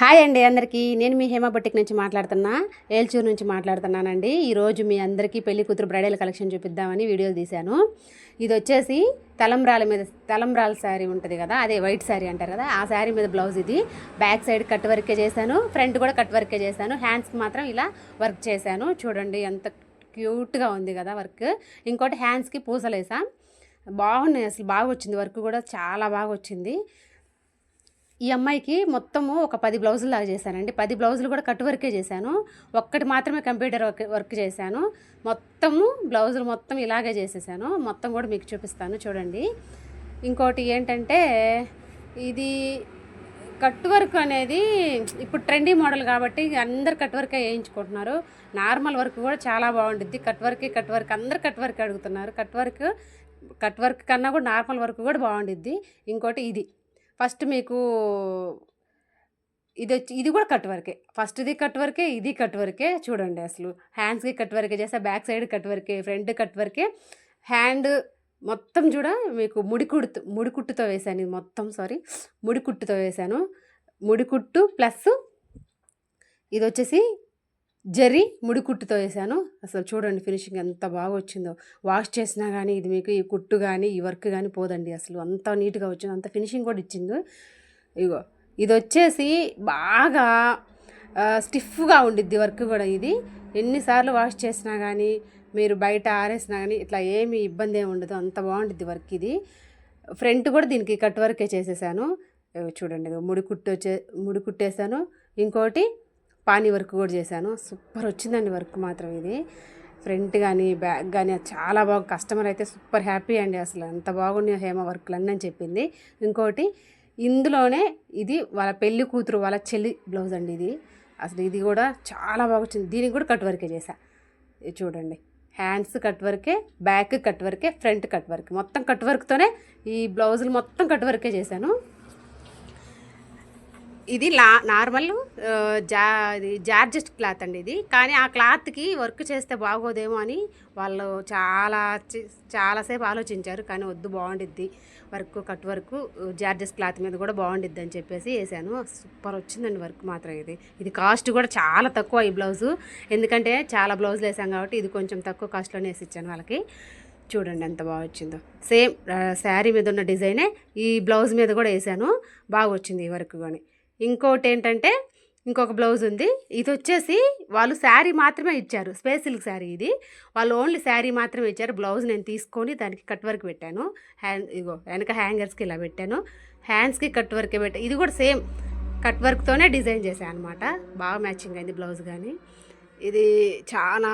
Hi అండి అందరికీ. నేను మీ హేమ బొట్టిక్ నుంచి మాట్లాడుతున్నా ఏల్చూరు నుంచి మాట్లాడుతున్నానండి. ఈరోజు మీ అందరికీ పెళ్ళి కూతురు బ్రైడల్ కలెక్షన్ చూపిద్దామని వీడియోలు తీశాను. ఇది వచ్చేసి తలంబ్రాల మీద తలంబ్రాల శారీ ఉంటుంది కదా అదే వైట్ శారీ అంటారు కదా ఆ శారీ మీద బ్లౌజ్ ఇది. బ్యాక్ సైడ్ కట్ వర్కే చేశాను ఫ్రంట్ కూడా కట్ వర్కే చేశాను హ్యాండ్స్కి మాత్రం ఇలా వర్క్ చేశాను. చూడండి ఎంత క్యూట్గా ఉంది కదా వర్క్. ఇంకోటి హ్యాండ్స్కి పూసలేసా. బాగున్నాయి అసలు బాగా వచ్చింది వర్క్ కూడా చాలా బాగా వచ్చింది. ఈ అమ్మాయికి మొత్తము ఒక పది బ్లౌజులు లాగా చేశానండి. పది బ్లౌజులు కూడా కట్ వర్కే చేశాను. ఒక్కటి మాత్రమే కంప్యూటర్ వర్క్ వర్క్ చేశాను. మొత్తము బ్లౌజులు మొత్తం ఇలాగే చేసేసాను. మొత్తం కూడా మీకు చూపిస్తాను చూడండి. ఇంకోటి ఏంటంటే ఇది కట్ వర్క్ అనేది ఇప్పుడు ట్రెండీ మోడల్ కాబట్టి అందరు కట్ వర్కే వేయించుకుంటున్నారు. నార్మల్ వర్క్ కూడా చాలా బాగుంటుంది కట్ వర్క్ కట్ వర్క్ అందరు కట్ వర్క్ అడుగుతున్నారు. కట్ వర్క్ కట్ వర్క్ కన్నా కూడా నార్మల్ వర్క్ కూడా బాగుండిద్ది. ఇంకోటి ఇది. ఫస్ట్ మీకు ఇది వచ్చి ఇది కూడా కట్ వర్కే. ఫస్ట్ది కట్ వర్కే ఇది కట్ వర్కే చూడండి అసలు. హ్యాండ్స్కి కట్ వర్కే చేస్తే బ్యాక్ సైడ్ కట్ వర్కే ఫ్రంట్ కట్ వర్కే. హ్యాండ్ మొత్తం చూడ మీకు ముడికుడుతు ముడికుట్టుతో వేసాను ఇది మొత్తం సారీ. ముడికుట్టుతో వేసాను. ముడికుట్టు ప్లస్ ఇది వచ్చేసి జరి ముడికుట్టుతో వేసాను. అసలు చూడండి ఫినిషింగ్ ఎంత బాగా వచ్చిందో వాష్ చేసినా కానీ ఇది మీకు ఈ కుట్టు కానీ ఈ వర్క్ కానీ పోదండి. అసలు అంత నీట్గా వచ్చింది. అంత ఫినిషింగ్ కూడా ఇచ్చింది. ఇగో ఇది వచ్చేసి బాగా స్టిఫ్గా ఉండిద్ది వర్క్ కూడా ఇది. ఎన్నిసార్లు వాష్ చేసినా కానీ మీరు బయట ఆరేసినా కానీ ఇట్లా ఏమి ఇబ్బంది ఏమి ఉండదు. అంత బాగుంటుంది వర్క్ ఇది. ఫ్రంట్ కూడా దీనికి కట్ వర్కే చేసేసాను. చూడండి ముడి కుట్టు వచ్చే ముడి కుట్టేసాను ఇంకోటి పానీ వర్క్ కూడా చేశాను. సూపర్ వచ్చిందండి వర్క్ మాత్రం ఇది. ఫ్రంట్ కానీ బ్యాక్ కానీ చాలా బాగా కస్టమర్ అయితే సూపర్ హ్యాపీ అండి అసలు. ఎంత బాగున్నాయో హేమ వర్క్లు అని చెప్పింది. ఇంకోటి ఇందులోనే ఇది వాళ్ళ పెళ్ళి కూతురు వాళ్ళ చెల్లి బ్లౌజ్ అండి ఇది. అసలు ఇది కూడా చాలా బాగా వచ్చింది. దీనికి కూడా కట్ వర్కే చేశా. చూడండి. హ్యాండ్స్ కట్ వర్కే బ్యాక్ కట్ వర్కే ఫ్రంట్ కట్ వర్క్. మొత్తం కట్ వర్క్తోనే ఈ బ్లౌజులు మొత్తం కట్ వర్కే చేశాను. ఇది లా నార్మల్ జా ఇది జార్జెట్ క్లాత్ అండి ఇది. కానీ ఆ క్లాత్కి వర్క్ చేస్తే బాగోదేమో అని వాళ్ళు చాలా చాలాసేపు ఆలోచించారు. కానీ వద్దు బాగుండిద్ది. Work cut work georgette cloth మీద కూడా బాగుండిద్ది అని చెప్పేసి వేసాను. సూపర్ వచ్చిందండి వర్క్ మాత్రం ఇది. ఇది కాస్ట్ కూడా చాలా తక్కువ ఈ బ్లౌజు. ఎందుకంటే చాలా బ్లౌజులు వేసాం కాబట్టి ఇది కొంచెం తక్కువ కాస్ట్లోనే వేసి ఇచ్చాను వాళ్ళకి. చూడండి ఎంత బాగా వచ్చిందో. సేమ్ శారీ మీద ఉన్న డిజైనే ఈ బ్లౌజ్ మీద కూడా వేసాను. బాగా వచ్చింది ఈ వర్క్ కానీ. ఇంకోటి ఏంటంటే ఇంకొక బ్లౌజ్ ఉంది. ఇది వచ్చేసి వాళ్ళు శారీ మాత్రమే ఇచ్చారు. స్పేస్ శారీ ఇది. వాళ్ళు ఓన్లీ శారీ మాత్రమే ఇచ్చారు. బ్లౌజ్ నేను తీసుకొని దానికి కట్ వర్క్ పెట్టాను. హ్యాండ్ ఇగో వెనక హ్యాంగర్స్కి ఇలా పెట్టాను. హ్యాండ్స్కి కట్ వర్కే పెట్టాను ఇది కూడా సేమ్ కట్ వర్క్తోనే డిజైన్ చేశాను అనమాట బాగా మ్యాచింగ్ అయింది బ్లౌజ్ కానీ. ఇది చాలా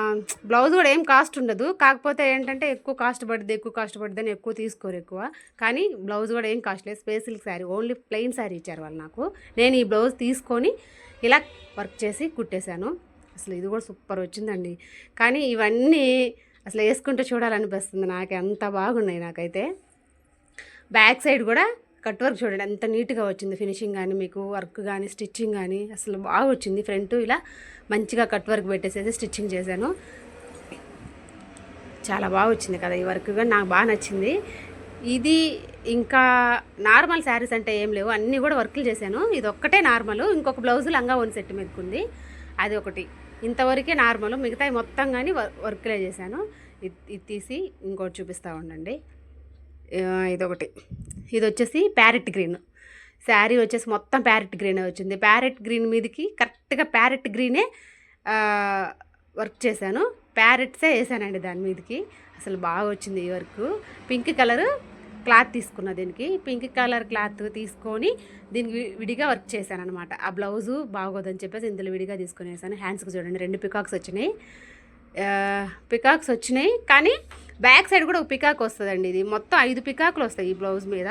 బ్లౌజ్ కూడా ఏం కాస్ట్ ఉండదు. కాకపోతే ఏంటంటే ఎక్కువ కాస్ట్ పడుతుంది ఎక్కువ కాస్ట్ పడుద్ది అని ఎక్కువ తీసుకోరు ఎక్కువ. కానీ బ్లౌజ్ కూడా ఏం కాస్ట్ లేదు. Space silk sari only plain sari ఇచ్చారు వాళ్ళు నాకు. నేను ఈ బ్లౌజ్ తీసుకొని ఇలా వర్క్ చేసి కుట్టేశాను. అసలు ఇది కూడా సూపర్ వచ్చిందండి. కానీ ఇవన్నీ అసలు వేసుకుంటే చూడాలనిపిస్తుంది. నాకు అంత బాగున్నాయి నాకైతే. బ్యాక్ సైడ్ కూడా కట్ వర్క్ చూడండి ఎంత నీట్గా వచ్చింది ఫినిషింగ్ కానీ మీకు వర్క్ కానీ స్టిచ్చింగ్ కానీ అసలు బాగా వచ్చింది. ఫ్రంట్ ఇలా మంచిగా కట్ వర్క్ పెట్టేసేసి స్టిచ్చింగ్ చేశాను. చాలా బాగా వచ్చింది కదా ఈ వర్క్ కూడా నాకు బాగా నచ్చింది. ఇది ఇంకా నార్మల్ శారీస్ అంటే ఏం లేవు అన్నీ కూడా వర్క్లు చేశాను. ఇది ఒక్కటే నార్మల్ ఇంకొక బ్లౌజ్ లంగా వన్ సెట్ మెక్కుంది అది ఒకటి. ఇంతవరకే నార్మల్ మిగతా మొత్తం కానీ వర్క్లే చేశాను. ఇది తీసి ఇంకోటి చూపిస్తూ ఉండండి. ఇదొకటి. ఇది వచ్చేసి ప్యారెట్ గ్రీన్. శారీ వచ్చేసి మొత్తం ప్యారెట్ గ్రీనే వచ్చింది. ప్యారెట్ గ్రీన్ మీదకి కరెక్ట్గా ప్యారెట్ గ్రీనే వర్క్ చేశాను. ప్యారెట్సే వేసానండి దాని మీదకి. అసలు బాగా వచ్చింది ఈ వర్క్. పింక్ కలర్ క్లాత్ తీసుకున్నా దీనికి. పింక్ కలర్ క్లాత్ తీసుకొని దీనికి విడిగా వర్క్ చేశాను అనమాట ఆ బ్లౌజు బాగోదని చెప్పేసి ఇందులో విడిగా తీసుకొని వేసాను హ్యాండ్స్కి చూడండి రెండు పికాక్స్ వచ్చినాయి. పికాక్స్ వచ్చినాయి కానీ బ్యాక్ సైడ్ కూడా ఒక పికాక్ వస్తుందండి ఇది. మొత్తం ఐదు పికాకులు వస్తాయి ఈ బ్లౌజ్ మీద.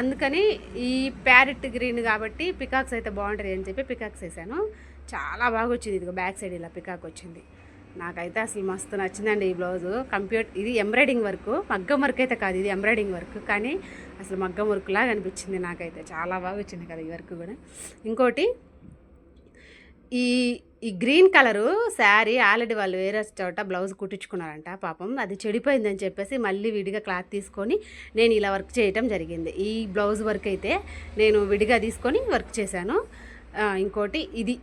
అందుకని ఈ ప్యారెట్ గ్రీన్ కాబట్టి పికాక్స్ అయితే బాగుంటుంది అని చెప్పి పికాక్స్ వేసాను. చాలా బాగా వచ్చింది ఇది బ్యాక్ సైడ్ ఇలా పికాక్ వచ్చింది. నాకైతే అసలు మస్తు నచ్చిందండి ఈ బ్లౌజు. కంప్యూటర్ ఇది ఎంబ్రాయిడింగ్ వర్క్. మగ్గం వర్క్ అయితే కాదు ఇది ఎంబ్రాయిడింగ్ వర్క్. కానీ అసలు మగ్గం వర్క్లాగా అనిపించింది నాకైతే. చాలా బాగా వచ్చింది కదా ఈ వర్క్ కూడా. ఇంకోటి ఈ ఈ గ్రీన్ కలరు శారీ ఆల్రెడీ వాళ్ళు వేరే చోట బ్లౌజ్ కుట్టించుకున్నారంట పాపం అది చెడిపోయిందని చెప్పేసి మళ్ళీ విడిగా క్లాత్ తీసుకొని నేను ఇలా వర్క్ చేయటం జరిగింది. ఈ బ్లౌజ్ వర్క్ అయితే నేను విడిగా తీసుకొని వర్క్ చేశాను. ఇంకోటి ఇది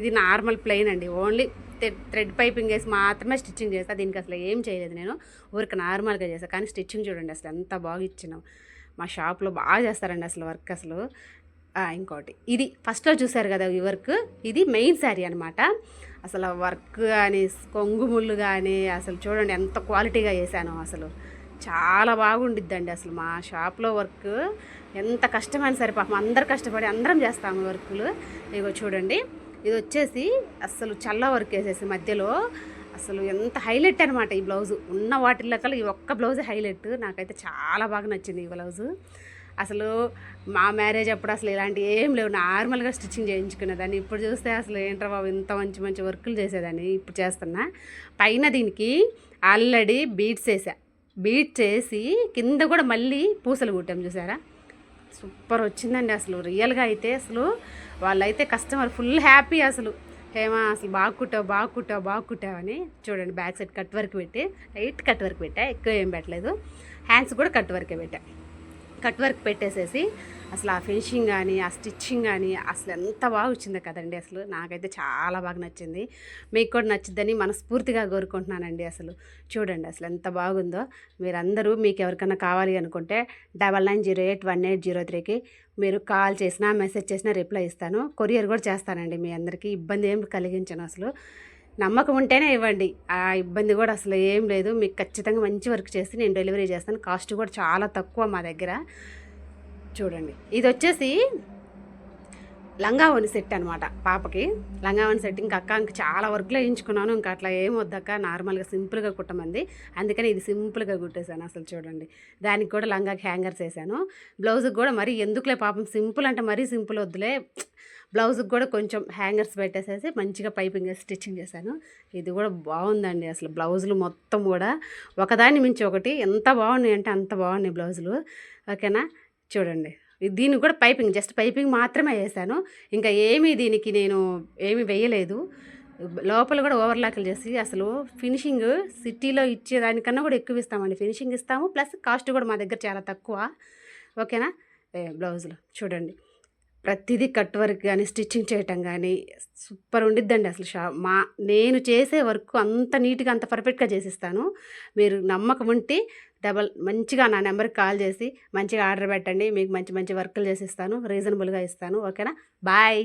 ఇది నార్మల్ ప్లెయిన్ అండి. ఓన్లీ థ్రెడ్ పైపింగ్ వేసి మాత్రమే స్టిచ్చింగ్ చేస్తాను దీనికి అసలు ఏం చేయలేదు నేను. ఊరికి నార్మల్గా చేస్తాను కానీ స్టిచ్చింగ్ చూడండి అసలు ఎంత బాగా ఇచ్చినాం. మా షాప్లో బాగా చేస్తారండి అసలు వర్క్ అసలు. ఇంకోటి. ఇది ఫస్ట్లో చూసారు కదా ఈ వర్క్? ఇది మెయిన్ శారీ అనమాట అసలు వర్క్ కానీ కొంగు ముళ్ళు కానీ అసలు చూడండి ఎంత క్వాలిటీగా వేసాను అసలు. చాలా బాగుండిద్దండి అసలు మా షాప్లో వర్క్. ఎంత కష్టమైన సరే పాపం అందరు కష్టపడి అందరం చేస్తాము వర్కులు. ఇగో చూడండి. ఇది వచ్చేసి అసలు చల్ల వర్క్ వేసేసి మధ్యలో. అసలు ఎంత హైలైట్ అనమాట ఈ బ్లౌజు. ఉన్న వాటిల్లో కల్లా ఈ ఒక్క బ్లౌజ్ హైలైట్. నాకైతే చాలా బాగా నచ్చింది ఈ బ్లౌజు. అసలు మా మ్యారేజ్ అప్పుడు అసలు ఇలాంటి ఏం లేవు. నార్మల్గా స్టిచ్చింగ్ చేయించుకునేదాన్ని. ఇప్పుడు చూస్తే అసలు ఏంట్రా బాబు ఇంత మంచి మంచి వర్కులు చేసేదాన్ని ఇప్పుడు చేస్తున్నా. పైన దీనికి ఆల్రెడీ బీట్స్ వేసా. బీట్ చేసి కింద కూడా మళ్ళీ పూసలు కుట్టాం చూసారా? సూపర్ వచ్చిందండి అసలు. రియల్గా అయితే అసలు వాళ్ళైతే కస్టమర్ ఫుల్ హ్యాపీ అసలు. హేమా అసలు బాగా కుట్టావు బాగా కుట్టావు బాగా అని చూడండి. బ్యాక్ సైడ్ కట్ వర్క్ పెట్టి లైట్ కట్ వర్క్ పెట్టా ఎక్కువ ఏం పెట్టలేదు. హ్యాండ్స్ కూడా కట్ వర్కే పెట్టా. కట్ వర్క్ పెట్టేసేసి అసలు ఆ ఫినిషింగ్ కానీ ఆ స్టిచ్చింగ్ కానీ అసలు ఎంత బాగా వచ్చిందో కదండి అసలు. నాకైతే చాలా బాగా నచ్చింది. మీకు కూడా నచ్చిద్దని మనస్ఫూర్తిగా కోరుకుంటున్నానండి అసలు. చూడండి అసలు ఎంత బాగుందో. మీరందరూ మీకు ఎవరికైనా కావాలి అనుకుంటే double nine zero eight one eight zero త్రీకి మీరు కాల్ చేసినా మెసేజ్ చేసినా రిప్లై ఇస్తాను. కొరియర్ కూడా చేస్తానండి మీ అందరికీ. ఇబ్బంది ఏం కలిగించను అసలు. నమ్మకం ఉంటేనే ఇవ్వండి. ఆ ఇబ్బంది కూడా అసలు ఏం లేదు. మీకు ఖచ్చితంగా మంచి వర్క్ చేసి నేను డెలివరీ చేస్తాను. కాస్ట్ కూడా చాలా తక్కువ మా దగ్గర. చూడండి. ఇది వచ్చేసి లంగావని సెట్ అనమాట పాపకి. లంగావని సెట్ ఇంకా అక్క ఇంక చాలా వర్క్లో వేయించుకున్నాను. ఇంకా అట్లా ఏం వద్దక్క నార్మల్గా సింపుల్గా కుట్టమంది. అందుకని ఇది సింపుల్గా కుట్టేశాను అసలు చూడండి. దానికి కూడా లంగాకి హ్యాంగర్స్ వేసాను. బ్లౌజ్కి కూడా మరీ ఎందుకులే పాపం సింపుల్ అంటే మరీ సింపుల్ వద్దులే. బ్లౌజ్కి కూడా కొంచెం హ్యాంగర్స్ పెట్టేసేసి మంచిగా పైపింగ్ వేసి స్టిచ్చింగ్ చేశాను. ఇది కూడా బాగుందండి అసలు బ్లౌజులు మొత్తం కూడా. ఒకదాని మించి ఒకటి ఎంత బాగున్నాయి అంటే అంత బాగున్నాయి బ్లౌజులు. ఓకేనా? చూడండి. దీనికి కూడా పైపింగ్ జస్ట్ పైపింగ్ మాత్రమే వేసాను. ఇంకా ఏమీ దీనికి నేను ఏమీ వేయలేదు. లోపల కూడా ఓవర్లాక్లు చేసి అసలు ఫినిషింగ్ సిటీలో ఇచ్చేదానికన్నా కూడా ఎక్కువ ఇస్తామండి. ఫినిషింగ్ ఇస్తాము ప్లస్ కాస్ట్ కూడా మా దగ్గర చాలా తక్కువ. ఓకేనా? బ్లౌజులు చూడండి. ప్రతిదీ కట్ వర్క్ కానీ స్టిచ్చింగ్ చేయటం కానీ సూపర్ ఉండిద్దండి అసలు షా మా నేను చేసే వర్క్ అంత నీట్గా అంత పర్ఫెక్ట్గా చేసిస్తాను. మీరు నమ్మకం ఉంటే డబల్ మంచిగా నా నెంబర్కి కాల్ చేసి మంచిగా ఆర్డర్ పెట్టండి. మీకు మంచి మంచి వర్కులు చేసి ఇస్తాను రీజనబుల్గా ఇస్తాను. ఓకేనా? బాయ్.